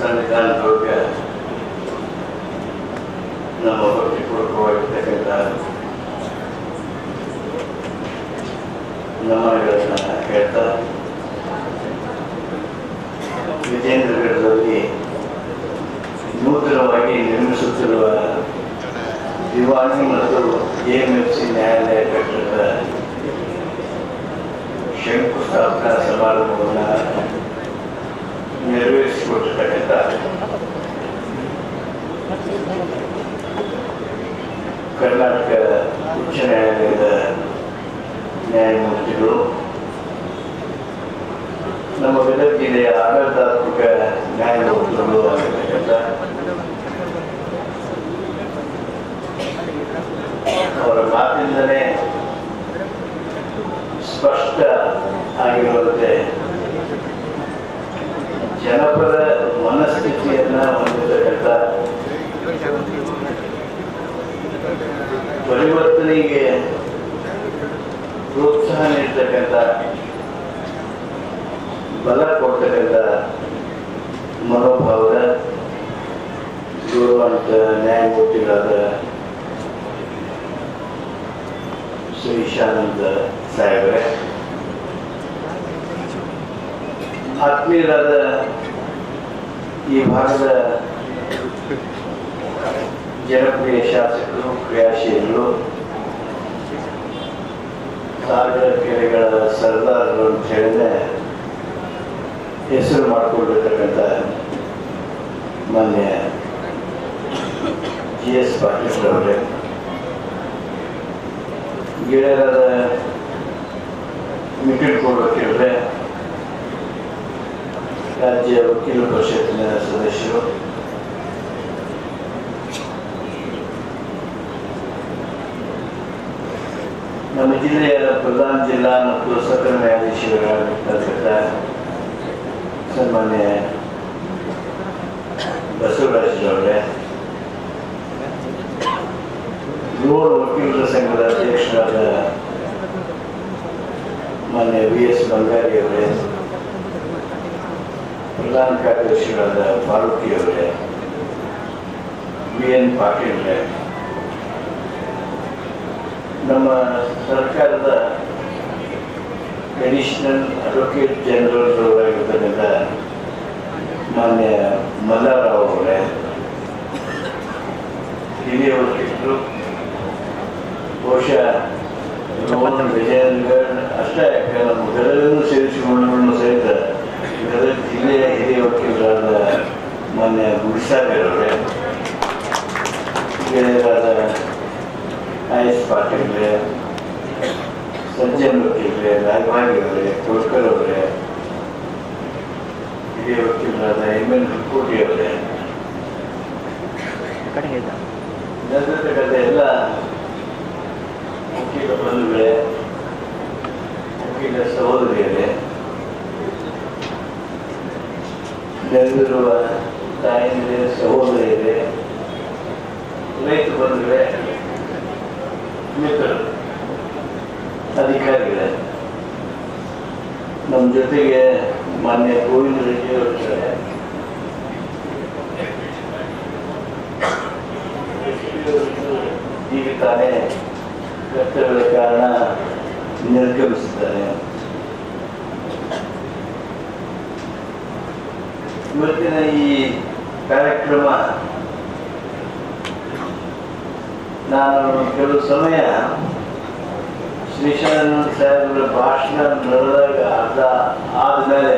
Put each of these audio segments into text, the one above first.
Sanitan Burger. Number ಅವರ ಸ್ಪಷ್ಟ ಆಗಿರುವಂತೆ ಜನಪದ ಮನಸ್ಥಿತಿಯನ್ನ ಹೊಂದಿರತಕ್ಕಂಥ ಪರಿವರ್ತನೆಗೆ ಪ್ರೋತ್ಸಾಹ ನೀಡ್ತಕ್ಕಂಥ ಬಲ ಕೊಡ್ತಕ್ಕಂಥ ಮನೋಭಾವದ ಗೌರವಾನ್ವಿತ ನ್ಯಾಯಮೂರ್ತಿಗಳಾದ ಈಶಾನಂದ ಸಾಹೇಬ್ರೆ ಆತ್ಮೀಯರಾದ ಈ ಭಾಗದ ಜನಪ್ರಿಯ ಶಾಸಕರು ಕ್ರಿಯಾಶೀಲರು ಸಾಗರ ಕೆರೆಗಳ ಸರ್ದಾರರು ಅಂತ ಹೇಳಿದ್ರೆ ಹೆಸರು ಮಾಡಿಕೊಂಡಿರ್ತಕ್ಕಂಥ ಮಾನ್ಯ ಜಿ ಎಸ್ ಪಾಟೀಲ್ ಅವರೇ ಗೆಳೆಯರಾದ ನಿಖಿಲ್ ಕೋಡ್ ವಕೀಲರೇ ರಾಜ್ಯ ವಕೀಲ ಪರಿಷತ್ತಿನ ಸದಸ್ಯರು, ನಮ್ಮ ಜಿಲ್ಲೆಯ ಪ್ರಧಾನ ಜಿಲ್ಲಾ ಮತ್ತು ಸತ್ರ ನ್ಯಾಯಾಧೀಶರಾಗಿರ್ತಕ್ಕಂಥ ಸನ್ಮಾನ್ಯ ಬಸವರಾಜರವರೇ ಗೃಹ ವಕೀಲರ ಸಂಘದ ಅಧ್ಯಕ್ಷರಾದ ಎಸ್ ಅವರೇ, ಪ್ರಧಾನ ಕಾರ್ಯದರ್ಶಿಗಳಾದ ಫಾರೂಕಿ ಅವರೇ, ವಿ ಎನ್ ಪಾಟೀಲ್ ನಮ್ಮ ಸರ್ಕಾರದ ಅಡಿಷನಲ್ ಅಡ್ವೊಕೇಟ್ ಜನರಲ್ ಅವರಾಗಿರ್ತಕ್ಕಂಥ ಮಾನ್ಯ ಮಲ್ಲಾರಾವ್ ಅವರೇ ಹಿರಿಯ ವಕೀಲರು ಬಹುಶಃ ವಿಜಯನಗರ್ ಅಷ್ಟೇ ಕೆಲವು ಗದಗನ್ನು ಸೇರಿಸಿಕೊಂಡು ಸಹಿತ ಗದಗ ಜಿಲ್ಲೆಯ ಹಿರಿಯ ವಕೀಲರಾದ ಮಾನ್ಯ ಗುಡಿಸಾಗರವರೇ ಗೆಳೆಯರಾದ ಎಸ್ ಪಾಟೀಲ್ರೆ, ಸಂಜಯ್ ವಕೀಲ್ರೆ ನಾಗವಾಗಿ ಅವರೇ ಕೋಲ್ಕರ್ ಅವರೇ, ಹಿರಿಯ ವಕೀಲರಾದ ಎಂ ಎನ್ ಕೋಟಿ ಅವರೇ ನಡೆದಿರ್ತಕ್ಕಂಥ ಎಲ್ಲ ವಕೀಲ ಬಂಧುಗಳೇ ವಕೀಲ ಸಹೋದರಿಯರೇ ನೆರೆದಿರುವ ತಾಯಂದಿರೇ ಸಹೋದರಿಯರೇ ರೈತ ಬಂಧುಗಳೇ ಮಿತ್ರರು ಅಧಿಕಾರಿಗಳೇ, ನಮ್ಮ ಜೊತೆಗೆ ಮಾನ್ಯ ಗೋವಿಂದ ರೆಡ್ಡಿ ಅವರಿದ್ದಾರೆ ಈಗ ತಾನೇ ಕರ್ತವ್ಯದ ಕಾರಣ ನಿರ್ಗಮಿಸಿದ್ದಾರೆ. ಇವತ್ತಿನ ಈ ಕಾರ್ಯಕ್ರಮ, ನಾನು ಕೆಲವು ಸಮಯ ಶ್ರೀಶಾನಂದ ಸಾಹೇಬರ ಭಾಷಣ ನಡೆದಾಗ ಅರ್ಧ ಆದಮೇಲೆ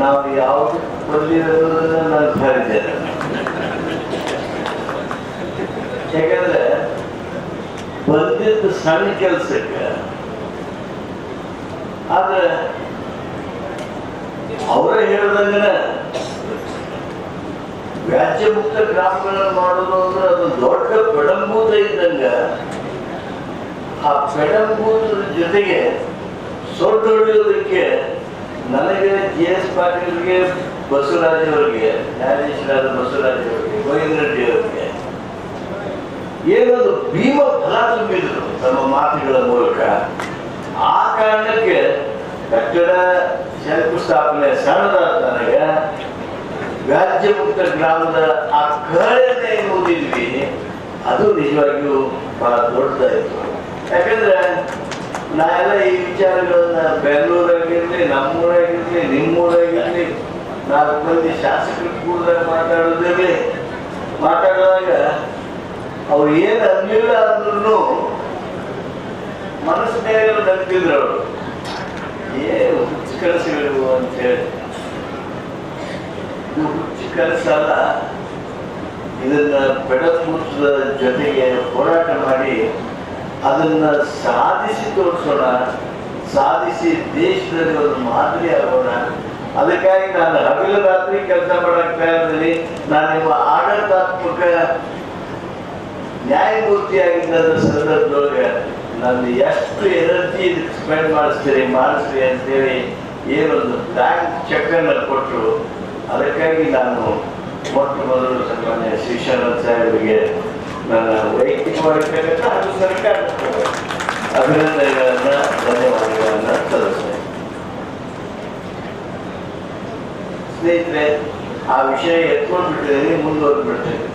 ನಾವು ಯಾವುದು ಬಂದಿರೋದನ್ನ ನಾನು ಕರೆದಿದ್ದೇನೆ ಯಾಕಂದ್ರೆ ಬಂದಿದ್ದು ಸಣ್ಣ ಕೆಲಸಕ್ಕೆ, ಆದ್ರೆ ಅವರೇ ಹೇಳಿದಂಗೆ ವ್ಯಾಜ್ಯ ಮುಕ್ತ ಗ್ರಾಮಗಳನ್ನು ಮಾಡೋದು ಅಂದ್ರೆ ಅದು ದೊಡ್ಡ ಬೆಡಂಬೂತ ಇದ್ದಂಗ ಆ ಪೆಡಂಬೂತದ ಜೊತೆಗೆ ಸೊಡ್ಡು ನನಗೆ ಜಿ ಎಸ್ ಪಾಟೀಲ್ಗೆ ಬಸವರಾಜ್ ಅವರಿಗೆ ನ್ಯಾಯಾಧೀಶರಾದ ಬಸವರಾಜ್ ಅವರಿಗೆ ಗೋವಿಂದ ರೆಡ್ಡಿ ಅವರಿಗೆ ಭೀಮ ಫಲ ತುಂಬಿದ್ರು ತಮ್ಮ ಮಾತುಗಳ ಮೂಲಕ ಆ ಕಾರಣಕ್ಕೆ ಕಟ್ಟಡ ಶಂಕುಸ್ಥಾಪನೆ ಸಣ್ಣದಾದ ನನಗೆ ವ್ಯಾಜ್ಯ ಮುಕ್ತ ಗ್ರಾಮದ ಆ ಏನು ಓದಿದ್ವಿ ಅದು ನಿಜವಾಗಿಯೂ ಬಹಳ ದೊಡ್ಡದಾಯಿತು. ಯಾಕಂದ್ರೆ ನಾ ಎಲ್ಲ ಈ ವಿಚಾರಗಳನ್ನ ಬೆಂಗಳೂರಾಗಿರ್ಲಿ, ನಮ್ಮೂರಾಗಿರ್ಲಿ, ನಿಮ್ಮೂರಾಗಿರ್ಲಿ, ನಾಲ್ಕು ಮಂದಿ ಶಾಸಕರು ಕೂಡ ಮಾತಾಡೋದಿರ್ಲಿ. ಮಾತಾಡುವಾಗ ಅವ್ರು ಏನು ಅನ್ನಿಲ್ಲ ಅಂದ್ರೂ ಮನಸ್ಸಿನಾಗ ನಂಬಿದ್ರು ಅವರು. ಏನು ಕನಸುಗಳು ಅಂತ ಹೇಳಿ ಹುಚ್ಚು ಇದನ್ನ ಇದನ್ನ ಬೆಳಕುದ ಜೊತೆಗೆ ಹೋರಾಟ ಮಾಡಿ ಅದನ್ನ ಸಾಧಿಸಿ ತೋರಿಸೋಣ, ಸಾಧಿಸಿ ದೇಶದಲ್ಲಿ ಒಂದು ಮಾದರಿ ಆಗೋಣ. ಅದಕ್ಕಾಗಿ ನಾನು ಹಗಲು ರಾತ್ರಿ ಕೆಲಸ ಮಾಡಕ್ ತಯಾರಿದ್ದೀನಿ. ನಾನು ನಿಮ್ಮ ಆಡಳಿತಾತ್ಮಕ ನ್ಯಾಯಮೂರ್ತಿಯಾಗಿದ್ದ ಸಂದರ್ಭದೊಳಗೆ ನಾನು ಎಷ್ಟು ಎನರ್ಜಿ ಸ್ಪೆಂಡ್ ಮಾಡಿಸ್ತೀರಿ ಮಾಡಿಸ್ರಿ ಅಂತೇಳಿ ಏನೊಂದು ಬ್ಯಾಂಕ್ ಚೆಕ್ ಅನ್ನು ಕೊಟ್ಟರು. ಅದಕ್ಕಾಗಿ ನಾನು ಮೊಟ್ಟ ಮೊದಲು ಸನ್ಮಾನ್ಯ ಶಿಕ್ಷಣ ಸಾಹೇಬರಿಗೆ ನನ್ನ ವೈಯಕ್ತಿಕವಾಗಿರ್ತಕ್ಕಂಥ ಹಾಗೂ ಸರ್ಕಾರ ಅಭಿನಂದನೆಗಳನ್ನು, ಧನ್ಯವಾದಗಳನ್ನು ಸಲ್ಲಿಸ್ತೇನೆ. ಸ್ನೇಹಿತರೆ, ಆ ವಿಷಯ ಎತ್ಕೊಂಡು ಬಿಟ್ಟಿದ್ದೀನಿ ಮುಂದುವರೆದ್ಬಿಡ್ತೇನೆ.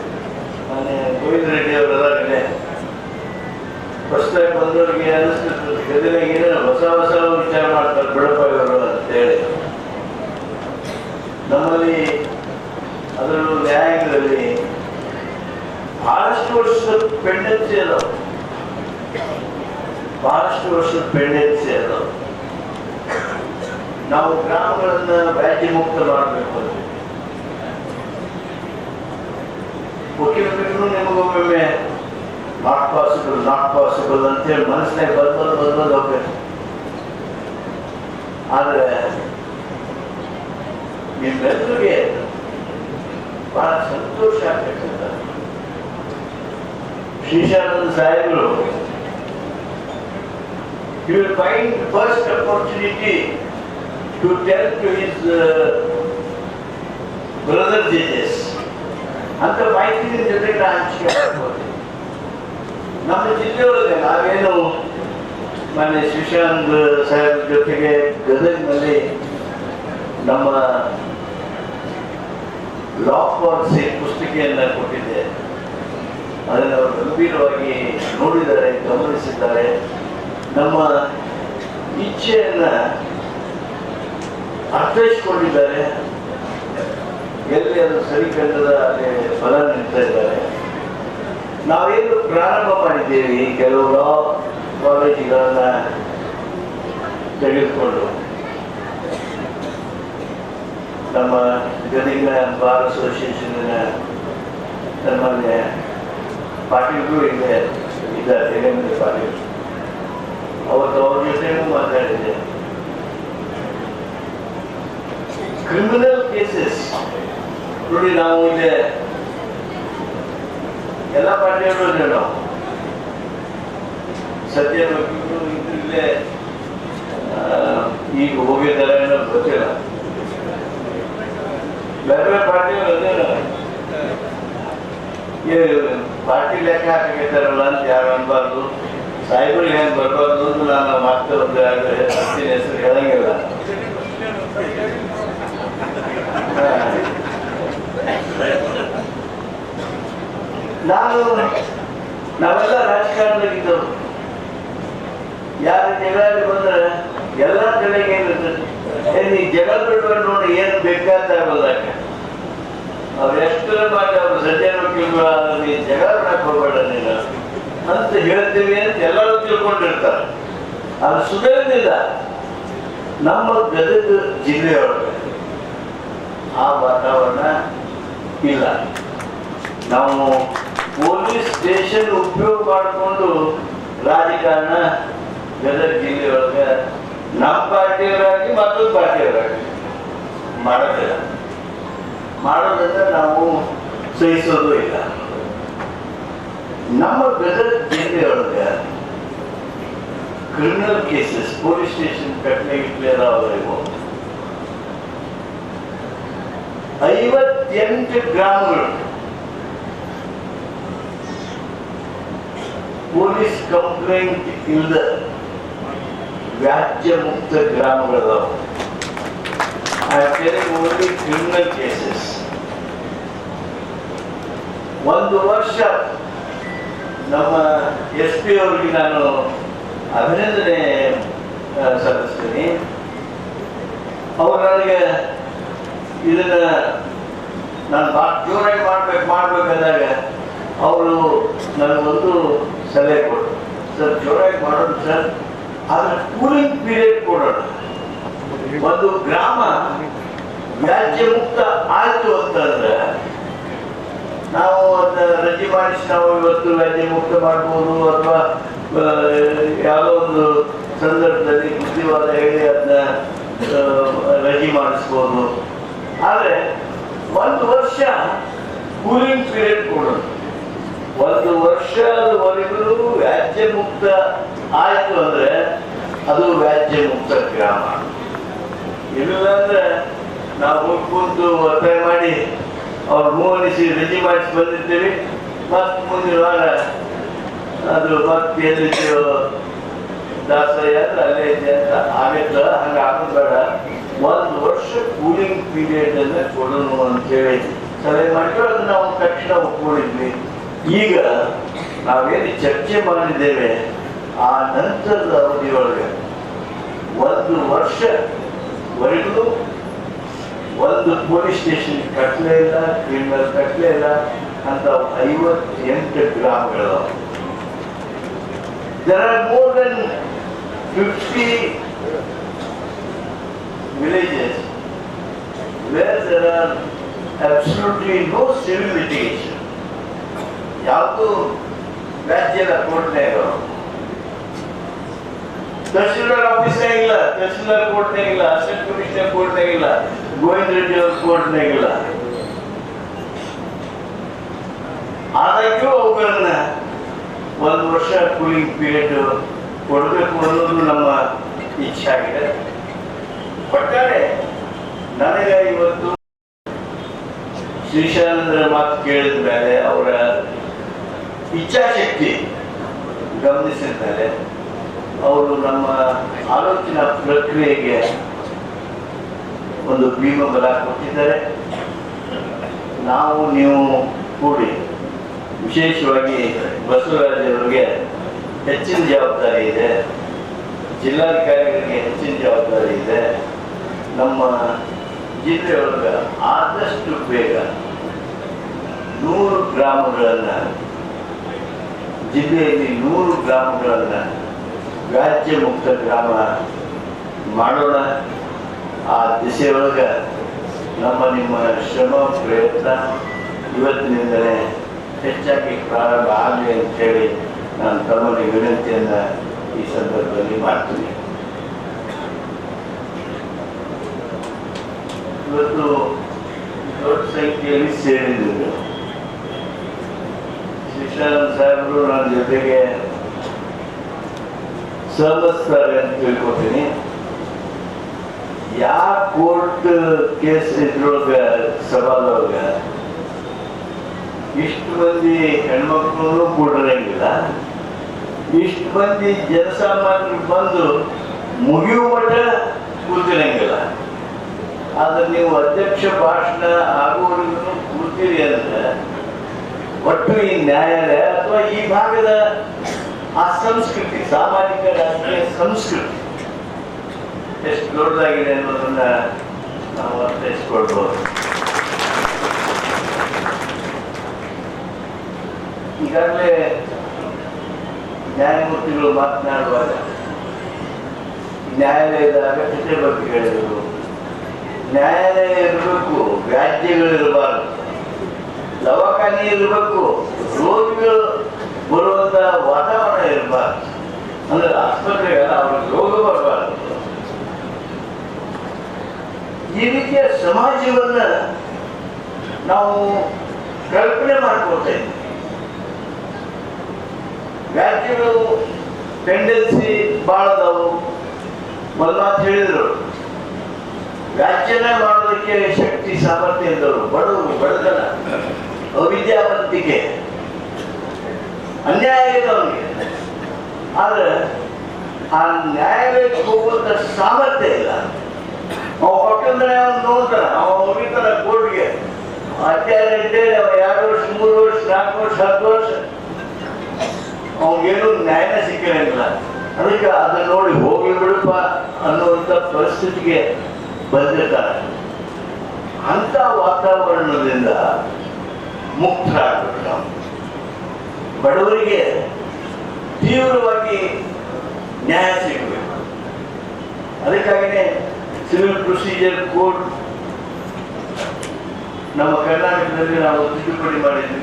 ಮೊನ್ನೆ ಗೋವಿಂದ ರೆಡ್ಡಿ ಅವರೆಲ್ಲ ಹೊಸದಾಗಿ ಬಂದವರಿಗೆ ಅನಿಸ್ತಿರ್ತದೆ ಗದಗಿನಾಗ ಏನೇನು ಹೊಸ ಹೊಸ ವಿಚಾರ ಮಾಡ್ತಾರೆ ಬಿಡಪ್ಪಾಗವರು ಅಂತೇಳಿ ನಮ್ಮಲ್ಲಿ ಅದರಲ್ಲೂ ನ್ಯಾಯಾಂಗದಲ್ಲಿ ಬಹಳಷ್ಟು ವರ್ಷದ ಪೆಂಡೆನ್ಸಿ ಅದಾವ. ಬಹಳಷ್ಟು ವರ್ಷದ ಪೆಂಡೆನ್ಸಿ ಅದಾವ. ನಾವು ಗ್ರಾಮಗಳನ್ನ ವ್ಯಾಜ್ಯ ಮುಕ್ತ ಮಾಡಬೇಕು ಮುಖ್ಯಮಂತ್ರಿಗಳು ನಿಮಗೊಮ್ಮೆ ನಾಟ್ ಪಾಸಿಬಲ್ ನಾಟ್ ಪಾಸಿಬಲ್ ಅಂತೇಳಿ ಮನಸ್ಸಿನಾಗ ಬಂದ್ಬಂದು ಬಂದ್ಬಂದು ಹೋಗ್ಬೇಕು ಆದ್ರೆ ನಿಮ್ಮೆಲ್ಲರಿಗೆ ಬಹಳ ಸಂತೋಷ ಆಗ್ತಕ್ಕಂಥ ಶ್ರೀಶಾನಂದ ಸಾಹೇಬರು you will find first opportunity to tell to his brother Jesus ಅಂತ ಮಾಹಿತಿ ನಿಮ್ ಜೊತೆಗೆ ನಾನು ಹಂಚಿಕೆ ಮಾಡ್ಬೋದು ನಮ್ಮ ಜಿಲ್ಲೆಯೊಳಗೆ ನಾವೇನು ಮನೆ ಶ್ರೀಶಾಂತ್ ಸಾಹೇಬ್ ಜೊತೆಗೆ ಗದಗ್ನಲ್ಲಿ ನಮ್ಮ ಲಾ ಪಾಲಿಸಿ ಪುಸ್ತಿಕೆಯನ್ನ ಕೊಟ್ಟಿದ್ದೆ. ಅದನ್ನು ಅವರು ಗಂಭೀರವಾಗಿ ನೋಡಿದ್ದಾರೆ, ಗಮನಿಸಿದ್ದಾರೆ. ನಮ್ಮ ಇಚ್ಛೆಯನ್ನ ಅರ್ಥೈಸಿಕೊಂಡಿದ್ದಾರೆ. ಎಲ್ಲಿ ಅದು ಸರಿ ಕಂಡದ ಅಲ್ಲಿ ಫಲ ನೀಡ್ತಾ ಇದ್ದಾರೆ. ನಾವೇನು ಪ್ರಾರಂಭ ಮಾಡಿದ್ದೇವೆ ಕೆಲವು ಲಾ ಕಾಲೇಜುಗಳನ್ನ ತೆಗೆದುಕೊಂಡು. ನಮ್ಮ ಗದಗಿನ ಬಾರ್ ಅಸೋಸಿಯೇಷನ್ ಸನ್ಮಾನ್ಯ ಪಾಟೀಲ್ಗೂ ಇದೆ ಇದ್ದಾರೆ ದೇವೇಂದ್ರ ಪಾಟೀಲ್. ಅವತ್ತು ಅವ್ರ ಜೊತೆಗೂ ಮಾತಾಡಿದೆ. ಕ್ರಿಮಿನಲ್ ಕೇಸಸ್ ನೋಡಿ, ನಾವು ಇಲ್ಲಿ ಎಲ್ಲ ಪಾರ್ಟಿಯವರು ಇದ್ದೇವೆ ನಾವು. ಸದ್ಯ ಇದ್ರಲ್ಲೇ ಈಗ ಹೋಗಿದ್ದಾರೆ ಅನ್ನೋದು ಗೊತ್ತಿಲ್ಲ. ಬೇರೆ ಬೇರೆ ಪಾರ್ಟಿಯವರು ಈ ಪಾರ್ಟಿ ಲೆಕ್ಕ ಹಾಕಿರ್ತಾರಲ್ಲ ಅಂತ ಯಾರು ಅನ್ಬಾರ್ದು? ಸಾಹೇಬರು ಏನು ಬರಬಾರ್ದು ಅಂತ ನಾನು ಮತ್ತೆ ಒಂದು ಹೆಸರು ಹೇಳಂಗಿಲ್ಲ. ನಾನು ನಾವೆಲ್ಲ ರಾಜಕಾರಣದಾಗಿದ್ದವರು ಯಾರ ಜಗಳ ಬಂದ್ರೆ ಎಲ್ಲ ಜನಕ್ಕೆ ಏನಿರ್ತದೆ ನೀ ಜಗಳ ಬಿಡ್ಬೇಕು ನೋಡಿ, ಏನು ಬೇಕಾದ ಆಗೋದಾಗ ಅವ್ರು ಮಾಡಿ ಅವ್ರು ಆದ್ರೆ ನೀ ಜಗಳ ಬಿಡಕ್ಕೆ ಹೋಗ್ಬೇಡ ನೀನು. ಅಂತ ಹೇಳ್ತೀವಿ ಅಂತ ಎಲ್ಲರೂ ತಿಳ್ಕೊಂಡಿರ್ತಾರೆ. ಅದು ಸುಧಾರಿಸಿಲ್ಲ ನಮ್ಮ ಗದಗ ಜಿಲ್ಲೆಯೊಳಗೆ ಆ ವಾತಾವರಣ ಇಲ್ಲ. ನಾವು ಪೊಲೀಸ್ ಸ್ಟೇಷನ್ ಉಪಯೋಗ ಮಾಡಿಕೊಂಡು ರಾಜಕಾರಣ ಗದಗ ಜಿಲ್ಲೆಯೊಳಗೆ ನಮ್ಮ ಪಾರ್ಟಿಯವರಾಗಿ ಮತ್ತೊಂದು ಪಾರ್ಟಿಯವರಾಗಿ ಮಾಡೋದಿಲ್ಲ. ಮಾಡೋದಂದ್ರೆ ನಾವು ಸಹಿಸೋದು ಇಲ್ಲ. ನಮ್ಮ ಗದಗ ಜಿಲ್ಲೆಯೊಳಗೆ ಕ್ರಿಮಿನಲ್ ಕೇಸಸ್ ಪೊಲೀಸ್ ಸ್ಟೇಷನ್ ಕಟ್ಟಲೆ ಇಟ್ಲೆ ಅದಾವರೆಗೂ ಐವತ್ತೆಂಟು ಗ್ರಾಮಗಳು ಪೊಲೀಸ್ ಕಂಪ್ಲೇಂಟ್ ಇಲ್ಲದ ವ್ಯಾಜ್ಯ ಮುಕ್ತ ಗ್ರಾಮಗಳದಾವ ಕ್ರಿಮಿನಲ್ ಕೇಸಸ್ ಒಂದು ವರ್ಷ ನಮ್ಮ ಎಸ್ ಪಿ ಅವರಿಗೆ ನಾನು ಅಭಿನಂದನೆ ಸಲ್ಲಿಸ್ತೀನಿ. ಅವರು ನನಗೆ ಇದನ್ನ ನಾನು ಜೋರಾಗಿ ಮಾಡ್ಬೇಕು ಮಾಡ್ಬೇಕಂದಾಗ ಅವರು ನನಗೊಂದು ಸಲಹೆ ಕೊಟ್ಟರು ಸರ್ ಜೋರಾಗಿ ಮಾಡೋದು ಸರ್ ಆದ್ರೆ ಕೂಲಿಂಗ್ ಪೀರಿಯಡ್ ಕೊಡೋಣ ಒಂದು ಗ್ರಾಮ ವ್ಯಾಜ್ಯ ಮುಕ್ತ ಆಯ್ತು ಅಂತಂದ್ರೆ ನಾವು ಅದನ್ನ ರಜೆ ಮಾಡಿಸಿ ನಾವು ಇವತ್ತು ವ್ಯಾಜ್ಯ ಮುಕ್ತ ಮಾಡ್ಬೋದು ಅಥವಾ ಆ, ಯಾವುದೋ ಒಂದು ಸಂದರ್ಭದಲ್ಲಿ ಬುದ್ಧಿವಾದ ಹೇಳಿ ಅದನ್ನ ರಜೆ ಮಾಡಿಸ್ಬೋದು ಆದರೆ ಒಂದು ವರ್ಷ ಕೂಲಿಂಗ್ ಪೀರಿಯಡ್ ಕೊಡೋದು ಒಂದು ವರ್ಷದವರೆಗೂ ವ್ಯಾಜ್ಯ ಮುಕ್ತ ಆಯ್ತು ಅಂದ್ರೆ ಅದು ವ್ಯಾಜ್ಯ ಮುಕ್ತ ಗ್ರಾಮ. ಇಲ್ಲಂದ್ರೆ ನಾವು ಹೋಗಿ ಕೂತು ಒತ್ತಾಯ ಮಾಡಿ ಅವ್ರು ಮೂವನಿಸಿ ರಜೆ ಮಾಡಿಸಿ ಬಂದಿರ್ತೀವಿ. ಮತ್ತೆ ಮುಂದಿನ ವಾರ ಅದು ಮತ್ತೆ ಎಲ್ಲಿದ್ದೀವೋ ದಾಸಯ್ಯ ಅಲ್ಲೇ ಇದೆ ಅಂತ ಆಗತ್ತ ಹಂಗೆ ಆಗೋದು ಒಂದು ವರ್ಷ ಕೂಲಿಂಗ್ ಪೀರಿಯಡ್ ಅನ್ನ ಕೊಡೋಣ ಅಂತೇಳಿ ಸಲಹೆ ಮಾಡಿದ್ರು. ಅದನ್ನ ನಾವು ತಕ್ಷಣ ಒಪ್ಕೊಂಡಿದ್ವಿ. ಈಗ ನಾವೇನು ಚರ್ಚೆ ಮಾಡಿದ್ದೇವೆ ಆ ನಂತರದ ಅವಧಿಯೊಳಗೆ ಒಂದು ವರ್ಷವರೆಗೂ ಒಂದು ಪೊಲೀಸ್ ಸ್ಟೇಷನ್ ಕಟ್ಟಲೇ ಇಲ್ಲ, ಕ್ರಿಮಿನಲ್ ಕಟ್ಟಲೇ ಇಲ್ಲ, ಅಂತ ಐವತ್ತೆಂಟು ಗ್ರಾಮಗಳು There are more than 50 villages where there are. ಯಾವುದು ವ್ಯಾಜ್ಯದ ಕೋರ್ಟ್ನಾಗ ತಹಸೀಲ್ದಾರ್ ಆಫೀಸ್ನಾಗ ಇಲ್ಲ ತಹಸೀಲ್ದಾರ್ ಕೋರ್ಟ್ನಾಗ ಇಲ್ಲ ಅಸಿಸ್ಟೆಂಟ್ ಕಮಿಷನರ್ ಕೋರ್ಟ್ನಾಗ ಇಲ್ಲ, ಗೋವಿಂದ ರೆಡ್ಡಿ ಅವ್ರ ಕೋರ್ಟ್ನಾಗ ಇಲ್ಲ. ಆದಾಗ್ಯೂ ಅವುಗಳನ್ನ ಒಂದು ವರ್ಷ ಕೂಲಿಂಗ್ ಪೀರಿಯಡ್ ಕೊಡಬೇಕು ಅನ್ನೋದು ನಮ್ಮ ಇಚ್ಛೆ ಆಗಿದೆ. ಒಟ್ಟಾರೆ ನನಗೆ ಇವತ್ತು ಶ್ರೀಶಾನಂದರ ಮಾತು ಕೇಳಿದ ಮೇಲೆ ಅವರ ಇಚ್ಛಾಶಕ್ತಿ ಗಮನಿಸಿದ್ದಾರೆ ಅವರು ನಮ್ಮ ಆಲೋಚನಾ ಪ್ರಕ್ರಿಯೆಗೆ ಒಂದು ಭೀಮ ಬಲ ಕೊಟ್ಟಿದ್ದಾರೆ. ನಾವು, ನೀವು ಕೂಡಿ ವಿಶೇಷವಾಗಿ ಬಸವರಾಜವರಿಗೆ ಹೆಚ್ಚಿನ ಜವಾಬ್ದಾರಿ ಇದೆ. ಜಿಲ್ಲಾಧಿಕಾರಿಗಳಿಗೆ ಹೆಚ್ಚಿನ ಜವಾಬ್ದಾರಿ ಇದೆ. ನಮ್ಮ ಜಿಲ್ಲೆಯೊಳಗೆ ಆದಷ್ಟು ಬೇಗ ನೂರು ಗ್ರಾಮಗಳನ್ನು ಜಿಲ್ಲೆಯಲ್ಲಿ ನೂರು ಗ್ರಾಮಗಳನ್ನ ವ್ಯಾಜ್ಯ ಮುಕ್ತ ಗ್ರಾಮ ಮಾಡೋಣ. ಆ ದಿಸೆಯೊಳಗೆ ನಮ್ಮ ನಿಮ್ಮ ಶ್ರಮ, ಪ್ರಯತ್ನ ಇವತ್ತಿನಿಂದಲೇ ಹೆಚ್ಚಾಗಿ ಪ್ರಾರಂಭ ಆಗಲಿ ಅಂತೇಳಿ ನಾನು ತಮ್ಮಲ್ಲಿ ವಿನಂತಿಯನ್ನು ಈ ಸಂದರ್ಭದಲ್ಲಿ ಮಾಡ್ತೀನಿ. ಇವತ್ತು ದೊಡ್ಡ ಸಂಖ್ಯೆಯಲ್ಲಿ ಸೇರಿದ್ರು ಶಿಕ್ಷಾನಂದ ಸಾಹೇಬರು ನನ್ನ ಜೊತೆಗೆ ಸಲ್ಲಿಸ್ತಾರೆ ಅಂತ ತಿಳ್ಕೊತೀನಿ. ಯಾವ ಕೋರ್ಟ್ ಕೇಸ್ ಇದ್ರೊಳಗ ಸವಾಲೊಳಗ ಇಷ್ಟು ಮಂದಿ ಹೆಣ್ಮಕ್ಳು ಕೂಡಿರಂಗಿಲ್ಲ. ಇಷ್ಟು ಮಂದಿ ಜನಸಾಮಾನ್ಯರು ಬಂದು ಮುಗಿಯುವ ಮಟ್ಟ ಕೂತಿರಂಗಿಲ್ಲ. ಆದ್ರೆ ನೀವು ಅಧ್ಯಕ್ಷ ಭಾಷಣ ಆಗುವವರೆಗೂ ಕೂತೀರಿ ಅಂದ್ರೆ ಒಟ್ಟು ಈ ನ್ಯಾಯಾಲಯ ಅಥವಾ ಈ ಭಾಗದ ಆ ಸಂಸ್ಕೃತಿ, ಸಾಮಾಜಿಕ, ರಾಜಕೀಯ ಸಂಸ್ಕೃತಿ ಎಷ್ಟು ದೊಡ್ಡದಾಗಿದೆ ಅನ್ನೋದನ್ನ ನಾವು ಅರ್ಥೈಸ್ಕೊಳ್ಬಹುದು ಈಗಾಗಲೇ ನ್ಯಾಯಮೂರ್ತಿಗಳು ಮಾತನಾಡುವಾಗ ನ್ಯಾಯಾಲಯದ ಅಗತ್ಯತೆ ಬಗ್ಗೆ ಹೇಳಿದರು. ನ್ಯಾಯಾಲಯ ಇರಬೇಕು, ವ್ಯಾಜ್ಯಗಳಿರಬಾರದು. ದವಾಖಾನೆ ಇರಬೇಕು ರೋಗಿಗಳು ಬರುವಂತ ವಾತಾವರಣ ಇರಬಾರ್ದು. ಅಂದ್ರೆ ಆಸ್ಪತ್ರೆಗೆಲ್ಲ ಅವ್ರಿಗೆ ರೋಗ ಬರಬಾರ್ದು. ಈ ರೀತಿಯ ಸಮಾಜವನ್ನ ನಾವು ಕಲ್ಪನೆ ಮಾಡ್ಕೊಳ್ತಾ ಇದ್ದೀವಿ ವ್ಯಾಖ್ಯೆಗಳು ಟೆಂಡೆನ್ಸಿ ಭಾಳ ಅದಾವು. ಮಲ್ನಾಥ್ ಹೇಳಿದರು ವ್ಯಾಖ್ಯಾನ ಮಾಡೋದಕ್ಕೆ ಶಕ್ತಿ, ಸಾಮರ್ಥ್ಯ ಇದ್ದವರು ಬಡವರು, ಬಡತನ. ಅವಿದ್ಯಾವಂತಿಕೆ ಅನ್ಯಾಯ ಇದೆ ಅವನಿಗೆ. ಆದ್ರೆ ಆ ನ್ಯಾಯಾಲಯಕ್ಕೆ ಹೋಗುವಂತ ಸಾಮರ್ಥ್ಯ ಇಲ್ಲ. ಅವ ಹೊಟ್ಟಂದ್ರೆ ಅವ್ನು ನೋಡ್ತಾನೆ ಅವ ಹೋಗಿರ್ತಾನೆ ಕೋರ್ಟ್ಗೆ. ಅತ್ಯಾರ ಅಂತೇಳಿ ಅವ ಎರಡು ವರ್ಷ, ಮೂರು ವರ್ಷ, ನಾಲ್ಕು ವರ್ಷ, ಹತ್ತು ವರ್ಷ. ಅವನಿಗೇನು ನ್ಯಾಯ ಸಿಕ್ಕಿರಂಗಿಲ್ಲ ಅದಕ್ಕೆ ಅದನ್ನ ನೋಡಿ ಹೋಗಿ ಬಿಡಪ್ಪ ಅನ್ನುವಂಥ ಪರಿಸ್ಥಿತಿಗೆ ಬಂದಿರ್ತಾರೆ ಅಂತ ವಾತಾವರಣದಿಂದ ಮುಕ್ತರಾಗಬೇಕು ನಾವು ಬಡವರಿಗೆ ತೀವ್ರವಾಗಿ ನ್ಯಾಯ ಸಿಗಬೇಕು. ಅದಕ್ಕಾಗಿಯೇ ಸಿವಿಲ್ ಪ್ರೊಸೀಜರ್ ಕೋಡ್ ನಮ್ಮ ಕರ್ನಾಟಕದಲ್ಲಿ ನಾವು ತಿದ್ದುಪಡಿ ಮಾಡಿದ್ವಿ.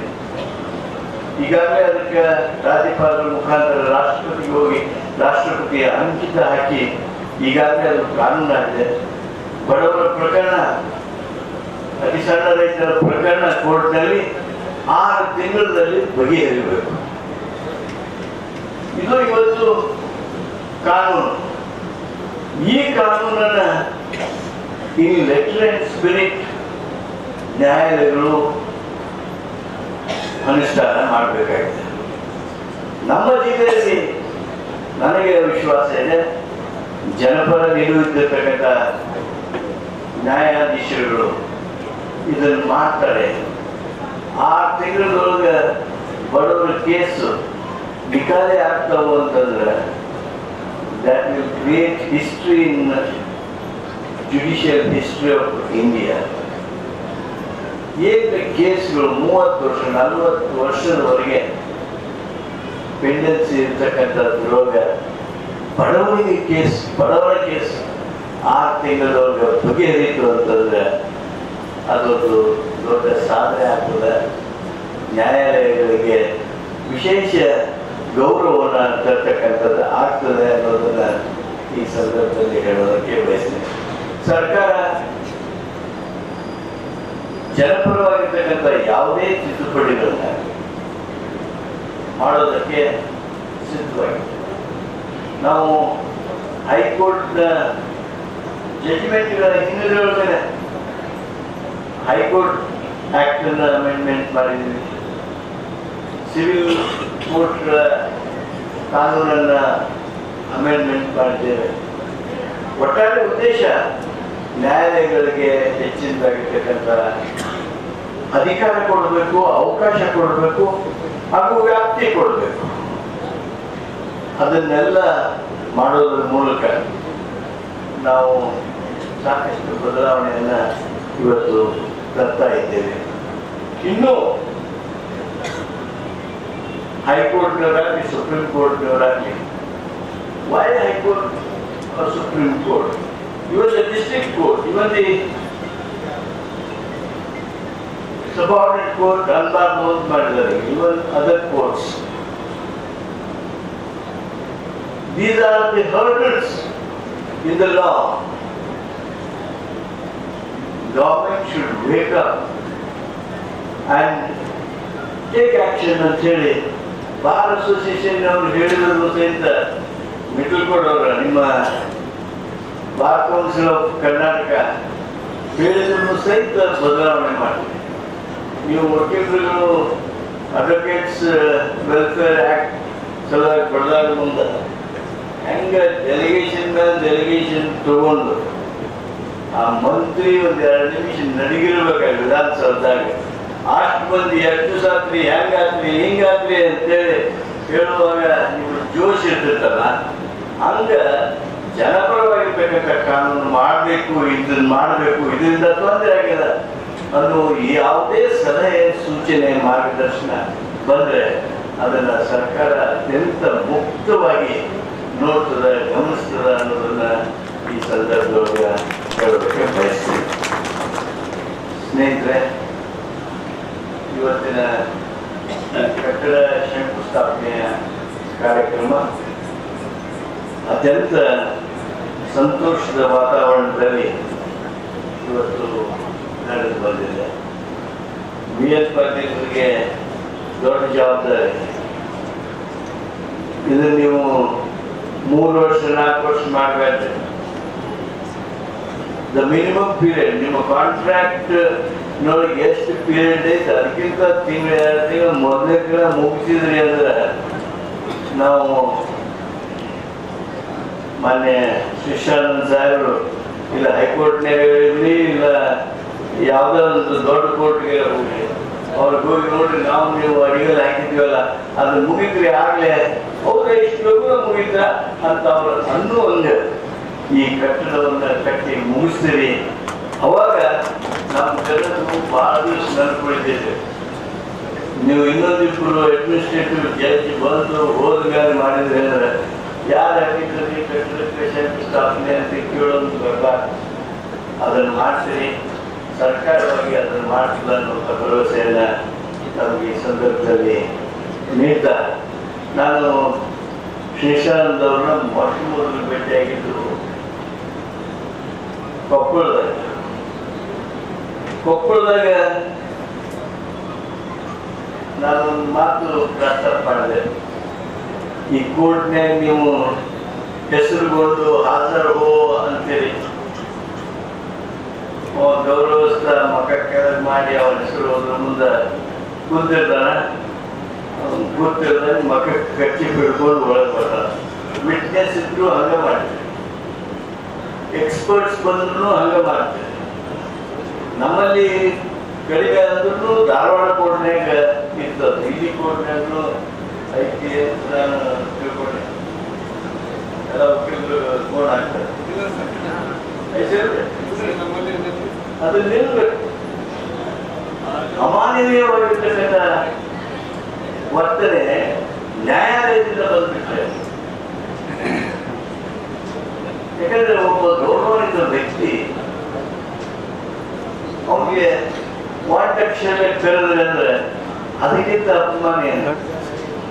ಈಗಾಗಲೇ ಅದಕ್ಕೆ ರಾಜ್ಯಪಾಲರ ಮುಖಾಂತರ ರಾಷ್ಟ್ರಪತಿಗೆ ಹೋಗಿ ರಾಷ್ಟ್ರಪತಿಯ ಅಂಕಿತ ಹಾಕಿ ಈಗಾಗಲೇ ಅದು ಕಾನೂನಾಗಿದೆ ಬಡವರ ಪ್ರಕರಣ, ಅತಿ ಸಣ್ಣ ರೈತರ ಪ್ರಕರಣ ಕೋರ್ಟ್ನಲ್ಲಿ ಆರು ತಿಂಗಳಲ್ಲಿ ಬಗೆಹರಿಬೇಕು. ಇದು ಇವತ್ತು ಕಾನೂನು. ಈ ಕಾನೂನನ್ನ ಇನ್ ಲೆಟರ್ ಸ್ಪಿರಿಟ್ ನ್ಯಾಯಾಲಯಗಳು ಅನುಷ್ಠಾನ ಮಾಡಬೇಕಾಗಿದೆ. ನಮ್ಮ ಜಿಲ್ಲೆಯಲ್ಲಿ ನನಗೆ ವಿಶ್ವಾಸ ಇದೆ, ಜನಪರ ನಿಲುವಿದ್ದಿರ್ತಕ್ಕಂಥ ನ್ಯಾಯಾಧೀಶರುಗಳು ಇದನ್ನು ಮಾಡ್ತಾರೆ. ಆರು ತಿಂಗಳೊಳಗೆ ಬಡವರ ಕೇಸು ನಿಕಾಲೆ ಆಗ್ತಾವು ಅಂತಂದ್ರೆ that will create history in judicial history of India ಏನು ಕೇಸ್ಗಳು ಮೂವತ್ತು ವರ್ಷ, ನಲವತ್ತು ವರ್ಷದವರೆಗೆ ಪೆಂಡೆನ್ಸಿ ಇರ್ತಕ್ಕಂಥ ರೋಗ ಬಡವರಿಗೆ ಕೇಸ್, ಬಡವರ ಕೇಸ್ ಆರು ತಿಂಗಳೊಳಗೆ ಬಗೆಹರಿತು ಅಂತಂದ್ರೆ ಅದೊಂದು ದೊಡ್ಡ ಸಾಧನೆ ಆಗ್ತದೆ. ನ್ಯಾಯಾಲಯಗಳಿಗೆ ವಿಶೇಷ ಗೌರವವನ್ನು ತರ್ತಕ್ಕಂಥದ್ದು ಆಗ್ತದೆ ಅನ್ನೋದನ್ನ ಈ ಸಂದರ್ಭದಲ್ಲಿ ಹೇಳೋದಕ್ಕೆ ಬಯಸ್ತೇನೆ. ಸರ್ಕಾರ ಜನಪರವಾಗಿರ್ತಕ್ಕಂಥ ಯಾವುದೇ ತಿದ್ದುಪಡಿಗಳನ್ನ ಮಾಡೋದಕ್ಕೆ ಸಿದ್ಧವಾಗಿದೆ ನಾವು ಹೈಕೋರ್ಟ್ನ ಜಡ್ಜ್ಮೆಂಟ್ಗಳ ಹಿನ್ನೆಲೆಯೊಳಗಡೆ ಹೈಕೋರ್ಟ್ ಆಕ್ಟ್ ಅನ್ನು ಅಮೆಂಡ್ಮೆಂಟ್ ಮಾಡಿದ್ದೀವಿ ಸಿವಿಲ್ ಕೋರ್ಟ್ಗಳ ಕಾನೂನನ್ನ ಅಮೆಂಡ್ಮೆಂಟ್ ಮಾಡಿದ್ದೇವೆ. ಒಟ್ಟಾರೆ ಉದ್ದೇಶ, ನ್ಯಾಯಾಲಯಗಳಿಗೆ ಹೆಚ್ಚಿನದಾಗಿರ್ತಕ್ಕಂಥ ಅಧಿಕಾರ ಕೊಡಬೇಕು, ಅವಕಾಶ ಕೊಡಬೇಕು ಹಾಗೂ ವ್ಯಾಪ್ತಿ ಕೊಡಬೇಕು. ಅದನ್ನೆಲ್ಲ ಮಾಡೋದ್ರ ಮೂಲಕ ನಾವು ಸಾಕಷ್ಟು ಬದಲಾವಣೆಯನ್ನು ಇವತ್ತು ತರ್ತಾ ಇದ್ದೇವೆ ಇನ್ನು ಹೈಕೋರ್ಟ್ನವರಾಗಲಿ, supreme ಕೋರ್ಟ್ನವರಾಗಲಿ why high court supreme court? Even the district court even the subordinate court ಅನ್ಬಾರ್ದು ಅಂತ ಮಾಡಿದ್ದಾರೆ. Even other courts These are the hurdles in the law. Government should wake up and take action ಅಂತ ಹೇಳಿ bar association ಅವರು ಹೇಳಿದ್ರು ಸಹಿತ middle ಕೊಡೋರ ನಿಮ್ಮ bar council of Karnataka ಹೇಳಿದ್ರು ಸಹಿತ ಬದಲಾವಣೆ ಮಾಡಿ ನೀವು ವಕೀಲರು ಅಡ್ವೊಕೇಟ್ಸ್ ವೆಲ್ಫೇರ್ ಆಕ್ಟ್ ಸಲುವಾಗಿ ಬಡದಾಡ ಮುಂದೆ ಹೆಂಗೆ ಡೆಲಿಗೇಷನ್ ಡೆಲಿಗೇಷನ್ ತಗೊಂಡು ಆ ಮಂತ್ರಿ ಒಂದ್ ಎರಡು ನಿಮಿಷ ನಡಗಿರ್ಬೇಕಾಗಿ ವಿಧಾನಸೌಧದಾಗ. ಅಷ್ಟು ಮಂದಿ ಎಷ್ಟು ಸಾತ್ರಿ ಹೆಂಗಾತ್ರಿ ಹಿಂಗಾತ್ರಿ ಅಂತೇಳಿ ಹೇಳುವಾಗ ನೀವು ಜೋಶ್ ಇರ್ತಿರ್ತಲ್ಲ ಹಂಗ ಜನಪರವಾಗಿರ್ತಕ್ಕಂಥ ಕಾನೂನು ಮಾಡಬೇಕು ಇದನ್ನ ಮಾಡಬೇಕು, ಇದರಿಂದ ತೊಂದರೆ ಆಗ್ಯದ. ಅದು ಯಾವುದೇ ಸಲಹೆ, ಸೂಚನೆ, ಮಾರ್ಗದರ್ಶನ ಬಂದ್ರೆ ಅದನ್ನ ಸರ್ಕಾರ ಅತ್ಯಂತ ಮುಕ್ತವಾಗಿ ನೋಡ್ತದ, ಗಮನಿಸ್ತದ ಅನ್ನೋದನ್ನ ಈ ಸಂದರ್ಭದೊಳಗೆ ಸ್ನೇಹಿತರೆ, ಇವತ್ತಿನ ಕಟ್ಟಡ ಶಂಕುಸ್ಥಾಪನೆಯ ಕಾರ್ಯಕ್ರಮ ಅತ್ಯಂತ ಸಂತೋಷದ ವಾತಾವರಣದಲ್ಲಿ ಇವತ್ತು ನಡೆದು ಬಂದಿದೆ. ಬಿ ಎಸ್ ದೊಡ್ಡ ಜವಾಬ್ದಾರಿ. ಇದು ನೀವು ಮೂರು ವರ್ಷ, ನಾಲ್ಕು ವರ್ಷ ಮಾಡಬೇಡ್ರಿ ದ ಮಿನಿಮಮ್ ಪೀರಿಯಡ್ ನಿಮ್ಮ ಕಾಂಟ್ರಾಕ್ಟ್ ನೋಡಿ ಎಷ್ಟು ಪೀರಿಯಡ್ ಐತೆ ಅದಕ್ಕಿಂತ ತಿಂಗಳ, ತಿಂಗಳು ಮೊದಲೇ ತಿಂಗಳ ಮುಗಿಸಿದ್ರಿ ಅಂದ್ರೆ ನಾವು ಮಾನ್ಯ ಶಿಕ್ಷಾನಂದ ಸಾಹೇಬರು, ಇಲ್ಲ ಹೈಕೋರ್ಟ್ನಾಗ ಇರಲಿ ಇಲ್ಲ ಯಾವುದೋ ಒಂದು ದೊಡ್ಡ ಕೋರ್ಟ್ಗೆ ಹೋಗಿ ಅವ್ರಿಗೆ ಹೋಗಿ ನೋಡ್ರಿ, ನಾವು ನೀವು ಅಡಿಗೆಲ್ಲ ಹಾಕಿದ್ವಲ್ಲ ಅದು ಮುಗಿದ್ರಿ ಆಗ್ಲೇ, ಅವ್ರ ಇಷ್ಟು ಮುಗಿತ ಅಂತ ಅವ್ರ ಅನ್ನೂ ಒಂದು ಈ ಕಟ್ಟಡವನ್ನು ಕಟ್ಟಿ ಮುಗಿಸ್ತೀವಿ. ಅವಾಗ ನಮ್ಮ ಜನರು ಬಹಳ ದಿವಸ ನೀವು ನೀವು ಇನ್ನೊಂದಿಬ್ಬರು ಅಡ್ಮಿನಿಸ್ಟ್ರೇಟಿವ್ ಜಡ್ಜ್ ಬಂದು ಹೋದ್ಗಾರಿ ಮಾಡಿದ್ರೆ ಅಂದ್ರೆ, ಯಾರು ಹಾಕಿದ್ರಿ ಕಟ್ಟಡಕ್ಕೆ ಶಂಕುಸ್ಥಾಪನೆ ಅಂತ ಕೇಳೋದು ಬೇಡ. ಅದನ್ನು ಮಾಡಿಸಿರಿ. ಸರ್ಕಾರವಾಗಿ ಅದನ್ನು ಮಾಡಿಸಿಲ್ಲ ಅನ್ನುವಂಥ ಭರವಸೆಯನ್ನು ನಮಗೆ ಈ ಸಂದರ್ಭದಲ್ಲಿ ನೀಡ್ತಾ. ನಾನು ಶ್ರೀಶಾನಂದವ್ರನ್ನ ಮೊಟ್ಟ ಮೊದಲು ಭೇಟಿಯಾಗಿದ್ದು ಕೊಪ್ಪಳದಾಗ. ಕೊಪ್ಪಳದಾಗ ನಾನು ಮಾತು ಪ್ರಸ್ತಾಪ ಮಾಡಿದೆ. ಈ ಕೋರ್ಟ್ನ್ಯಾಗ ನೀವು ಹೆಸರುಗೊಂಡು ಹಾಜರು ಹೋ ಅವ ಗೌರವಸ್ಥ ಮಕ್ಕ ಕೆಳಗೆ ಮಾಡಿ ಅವನ ಹೆಸರು ಹೋದ್ರ ಮುಂದೆ ಕೂತಿರ್ತಾನ. ಕೂತಿರ್ತಾನೆ ಮಕ್ಕ ಕಚ್ಚಿ ಬಿಡ್ಕೊಂಡು ಒಳಗೆ ಬರ್ತಾನ. ವಿಟ್ನೆಸ್ ಇದ್ರು ಹಂಗ ಮಾಡ್ತಾರೆ. ಎಕ್ಸ್ಪರ್ಟ್ಸ್ ಬಂದ್ರು ಹಂಗ ಮಾಡ್ತಾರೆ. ನಮ್ಮಲ್ಲಿ ಕಡಿಮೆ ಆದ್ರೂ ಧಾರವಾಡ ಕೋರ್ಟ್ನಾಗ ಇರ್ತದೆ. ಇಲ್ಲಿ ಕೋರ್ಟ್ನ್ಯಾಗೂ ಐತಿ ಅಂತ ತಿಳ್ಕೊಂಡೆ. ಎಲ್ಲ ವಕೀಲರು ಫೋನ್ ಹಾಕ್ತಾರೆ? ಅದು ನಿಲ್ಬೇಕು. ಅಮಾನವೀಯವಾಗಿರ್ತಕ್ಕಂಥ ವರ್ತನೆ ನ್ಯಾಯಾಲಯದಿಂದ ಬಂದ್ಬಿಟ್ರೆ ಯಾಕಂದ್ರೆ ಒಬ್ಬ ಗೌರವಯುತ ವ್ಯಕ್ತಿ ಅವನಿಗೆ ವಾಟಕ್ಷರ ಕರೆದ್ರೆ ಅಂದ್ರೆ ಅದಕ್ಕಿಂತ ಅಪಮಾನ ಏನು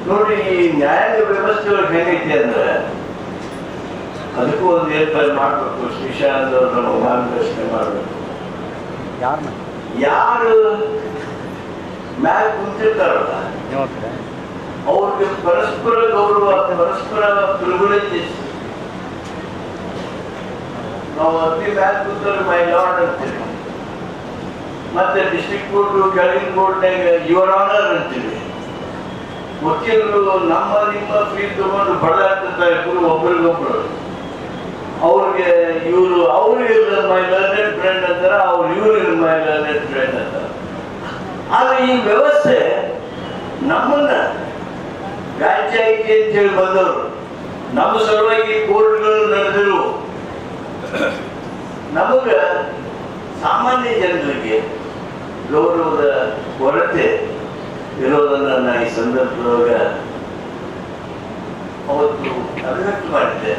ನೋಡಿ ಈ ನ್ಯಾಯಾಂಗ ವ್ಯವಸ್ಥೆಗಳು ಒಳಗೆ ಹೇಗೈತೆ ಅಂದ್ರೆ ಅದಕ್ಕೂ ಒಂದು ಏರ್ಪಾಲ್ ಮಾಡಬೇಕು. ಶ್ರೀಶಾಂತ್ ಅವರು ಮಾರ್ಗದರ್ಶನ ಮಾಡಬೇಕು. ಯಾರು ಮ್ಯಾಲ್ ಕುಂತಿರ್ತಾರಲ್ಲ ಅವ್ರಿಗೆ ಪರಸ್ಪರ ಗೌರವ ಪರಸ್ಪರ ಪ್ರಿವಿಲೇಜಸ್ ನಾವು ಅತಿ ಮ್ಯಾಲ ಮೈ ಲಾರ್ಡ್ ಅಂತೀವಿ. ಮತ್ತೆ ಡಿಸ್ಟ್ರಿಕ್ಟ್ ಕೋರ್ಟ್ ಕೆಳಗಿನ ಕೋರ್ಟ್ನಾಗ ಯುವರ್ ಆನರ್ ಅಂತೀವಿ. ವಕೀಲರು ನಮ್ಮ, ನಿಮ್ಮ ಫೀಲ್ ತಗೊಂಡು ಬಡದಾಡ್ತಿರ್ತಾರೆ ಇಬ್ಬರು ಒಬ್ರಿಗೊಬ್ರು. ಅವ್ರಿಗೆ ಇವರು ಅವ್ರಿಗೆ ಮೈ ಲರ್ನೆಡ್ ಫ್ರೆಂಡ್ ಅಂತಾರೆ, ಅವ್ರು ಇವ್ರಿಗೆ ಮೈ ಲರ್ನೆಡ್ ಫ್ರೆಂಡ್ ಅಂತಾರೆ. ಆದ್ರೆ ಈ ವ್ಯವಸ್ಥೆ ನಮ್ಮನ್ನ ರಾಜ್ಯ ಐತಿ ಅಂತ ಹೇಳಿ ಬಂದವರು. ನಮ್ಮ ಸಲುವಾಗಿ ಕೋರ್ಟ್ಗಳು ನಡೆದಿರು ನಮಗ ಸಾಮಾನ್ಯ ಜನರಿಗೆ ಗೌರವದ ಕೊರತೆ ಇರೋದನ್ನ ನಾನು ಈ ಸಂದರ್ಭದೊಳಗ ಅವತ್ತು ಅಭಿವ್ಯಕ್ತ ಮಾಡಿದ್ದೆ.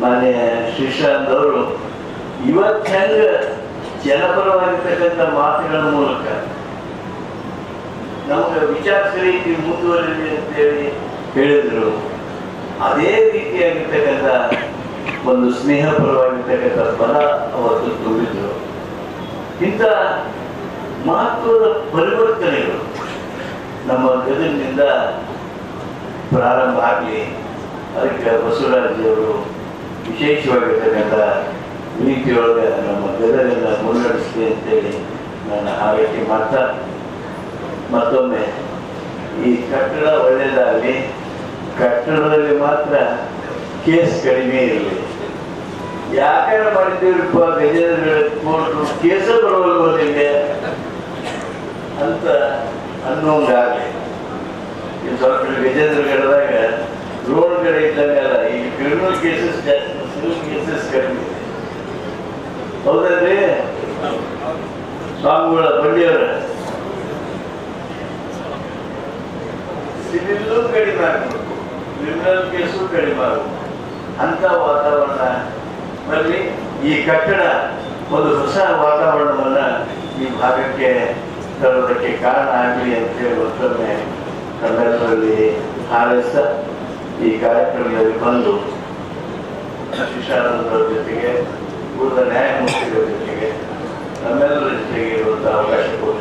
ಮಾನ್ಯ ಶ್ರೀಶಾಂತ್ ಅವರು, ಇವತ್ತು ಹೆಂಗ ಜನಪರವಾಗಿರ್ತಕ್ಕಂಥ ಮಾತುಗಳ ಮೂಲಕ ನಮಗೆ ವಿಚಾರ ರೀತಿ ಮುಂದುವರಿದೆ ಅಂತೇಳಿ ಹೇಳಿದ್ರು. ಅದೇ ರೀತಿಯಾಗಿರ್ತಕ್ಕಂಥ ಒಂದು ಸ್ನೇಹಪರವಾಗಿರ್ತಕ್ಕಂಥ ಬಲ ಅವತ್ತು ತುಂಬಿದ್ರು. ಇಂಥ ಮಹತ್ವದ ಪರಿವರ್ತನೆಗಳು ನಮ್ಮ ಗದಗಿನಿಂದ ಪ್ರಾರಂಭ ಆಗಲಿ, ಅದಕ್ಕೆ ಬಸವರಾಜಿಯವರು ವಿಶೇಷವಾಗಿರ್ತಕ್ಕಂಥ ರೀತಿಯೊಳಗೆ ನಮ್ಮ ಗದಗನ್ನ ಮುನ್ನಡೆಸಲಿ ಅಂತೇಳಿ ನಾನು ಹಾರೈಕೆ ಮಾಡ್ತಾ ಮತ್ತೊಮ್ಮೆ, ಈ ಕಟ್ಟಡ ಒಳ್ಳೆಯದಾಗಲಿ, ಕಟ್ಟಡದಲ್ಲಿ ಮಾತ್ರ ಕೇಸ್ ಕಡಿಮೆ ಇರಲಿ. ಯಾಕಂದ್ರೆ ಮಾಡಿದ್ದೀರಪ್ಪ ಕೋರ್ಟು ಕೇಸ ಬರೋಲ್ವ ನಿಮಗೆ ಅಂತ ಅನ್ನೋಂಗಾಗಲಿ. ಈ ಸ್ವಲ್ಪ ಗಜೇಂದ್ರ ಹೇಳಿದಾಗ ರೋಡ್ ಕಡೆ ಇದ್ದಂಗಲ್ಲ ಈ ಕ್ರಿಮಿನಲ್ ಕೇಸಸ್ ಜಾಸ್ತಿ ಸಿವಿಲ್ ಕೇಸಸ್ ಕಡಿಮೆ. ಇದೆ. ಹೌದಲ್ರಿ? ಸ್ವಾಮಿಗಳ ಬಂಡಿಯವರ ಸಿವಿಲ್ಲು ಕಡಿಮೆ ಆಗಬೇಕು. ಕ್ರಿಮಿನಲ್ ಕೇಸು ಕಡಿಮೆ ಆಗಬೇಕು. ಅಂತ ವಾತಾವರಣ ಬರಲಿ ಈ ಕಟ್ಟಡ ಒಂದು ಹೊಸ ವಾತಾವರಣವನ್ನ ಈ ಭಾಗಕ್ಕೆ ತರೋದಕ್ಕೆ ಕಾರಣ ಆಗಲಿ ಅಂತೇಳಿ ಮತ್ತೊಮ್ಮೆ ಕನ್ನಡದಲ್ಲಿ ಹಾರೈಸ್ತಾ ಈ ಕಾರ್ಯಕ್ರಮದಲ್ಲಿ ಬಂದು ಶಿಶಾನಂದರ ಜೊತೆಗೆ ಪೂರ್ವ ನ್ಯಾಯಮೂರ್ತಿಗಳ ಜೊತೆಗೆ ನಮ್ಮೆಲ್ಲರ ಜೊತೆಗೆ ಇರುವಂತಹ ಅವಕಾಶ ಕೊಟ್ಟು